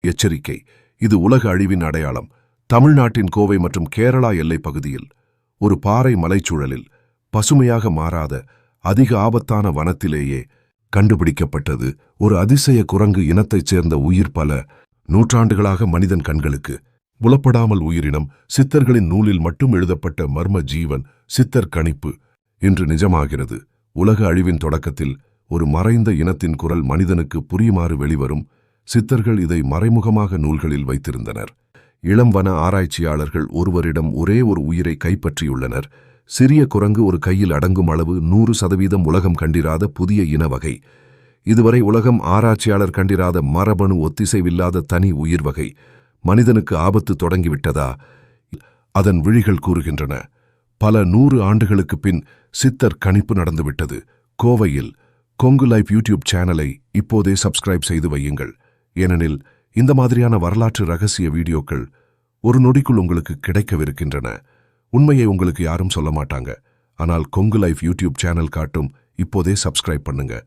எச்சரிக்கை. இது உலக அழிவின் அடையாளம். தமிழ்நாட்டின் கோவை மற்றும் கேரளா எல்லைப் பகுதியில் ஒரு பாறை மலைச்சூழலில் பசுமையாக மாறாத அதிக ஆபத்தான வனத்திலேயே கண்டுபிடிக்கப்பட்டது ஒரு அதிசய குரங்கு இனத்தைச் சேர்ந்த உயிர் பல நூற்றாண்டுகளாக மனிதன் கண்களுக்கு. புலப்படாமல் உயிரினம் சித்தர்களின் நூலில் மட்டும் எழுதப்பட்ட மர்ம ஜீவன் சித்தர் கணிப்பு இன்று நிஜமாகிறது. உலக அழிவின் தொடக்கத்தில் ஒரு மறைந்த இனத்தின் குரல் மனிதனுக்கு புரியுமாறு வெளிவரும் சித்தர்கள் இதை மறைமுகமாக நூல்களில் வைத்திருந்தனர். இளம் வன ஆராய்ச்சியாளர்கள் ஒருவரிடம் ஒரே ஒரு உயிரை கைப்பற்றியுள்ளனர். சிறிய குரங்கு ஒரு கையில் அடங்கும் அளவு நூறு சதவீதம் உலகம் கண்டிராத புதிய இன வகை. இதுவரை உலகம் ஆராய்ச்சியாளர் கண்டிராத மரபணு ஒத்திசைவில்லாத தனி உயிர் வகை. மனிதனுக்கு ஆபத்து தொடங்கிவிட்டதா? அதன் விழிகள் கூறுகின்றன. பல நூறு ஆண்டுகளுக்கு பின் சித்தர் கணிப்பு நடந்துவிட்டது. கோவையில். கொங்கு லைஃப் யூடியூப் சேனலை இப்போதே சப்ஸ்கிரைப் செய்து வையுங்கள். ஏனெனில் இந்த மாதிரியான வரலாற்று ரகசிய வீடியோக்கள் ஒரு நொடிக்குள் உங்களுக்கு கிடைக்கவிருக்கின்றன. உண்மையை உங்களுக்கு யாரும் சொல்ல மாட்டாங்க. ஆனால் கொங்கு லைஃப் யூடியூப் சேனல் காட்டும் இப்போதே சப்ஸ்கிரைப் பண்ணுங்க.